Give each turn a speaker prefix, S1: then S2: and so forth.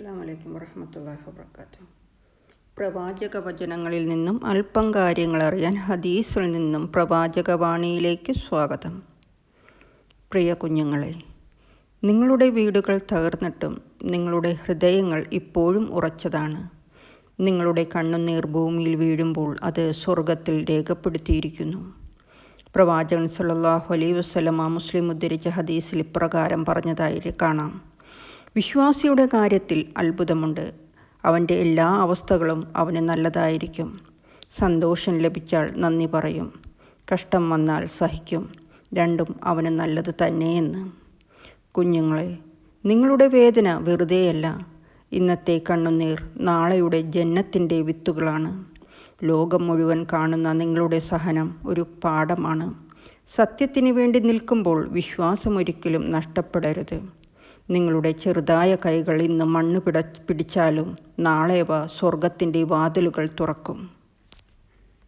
S1: അസ്സാം വലൈക്കും വറഹമത്തല്ലാഹി വാബർക്കാത്തു പ്രവാചക വചനങ്ങളിൽ നിന്നും അല്പം കാര്യങ്ങൾ അറിയാൻ ഹദീസിൽ നിന്നും പ്രവാചക വാണിയിലേക്ക് സ്വാഗതം. പ്രിയ കുഞ്ഞുങ്ങളെ നിങ്ങളുടെ വീടുകൾ തകർന്നിട്ടും നിങ്ങളുടെ ഹൃദയങ്ങൾ ഇപ്പോഴും ഉറച്ചതാണ്. നിങ്ങളുടെ കണ്ണുനീർ ഭൂമിയിൽ വീഴുമ്പോൾ അത് സ്വർഗത്തിൽ രേഖപ്പെടുത്തിയിരിക്കുന്നു. പ്രവാചകൻ സല്ലാഹു അലൈ വസ്ലമ മുസ്ലിം ഉദ്ധരിച്ച ഹദീസിൽ ഇപ്രകാരം പറഞ്ഞതായി കാണാം. വിശ്വാസിയുടെ കാര്യത്തിൽ അത്ഭുതമുണ്ട്. അവന്റെ എല്ലാ അവസ്ഥകളും അവന് നല്ലതായിരിക്കും. സന്തോഷം ലഭിച്ചാൽ നന്ദി പറയും. കഷ്ടം വന്നാൽ സഹിക്കും. രണ്ടും അവന് നല്ലത് തന്നെയെന്ന്. കുഞ്ഞുങ്ങളെ നിങ്ങളുടെ വേദന വെറുതെയല്ല. ഇന്നത്തെ കണ്ണുനീർ നാളെയുടെ ജന്നത്തിന്റെ വിത്തുകളാണ്. ലോകം മുഴുവൻ കാണുന്ന നിങ്ങളുടെ സഹനം ഒരു പാഠമാണ്. സത്യത്തിന് വേണ്ടി നിൽക്കുമ്പോൾ വിശ്വാസം ഒരിക്കലും നഷ്ടപ്പെടരുത്. നിങ്ങളുടെ ചെറുതായ കൈകൾ ഇന്ന് മണ്ണ് പിട പിടിച്ചാലും നാളെ അവ സ്വർഗത്തിന്റെ വാതിലുകൾ തുറക്കും.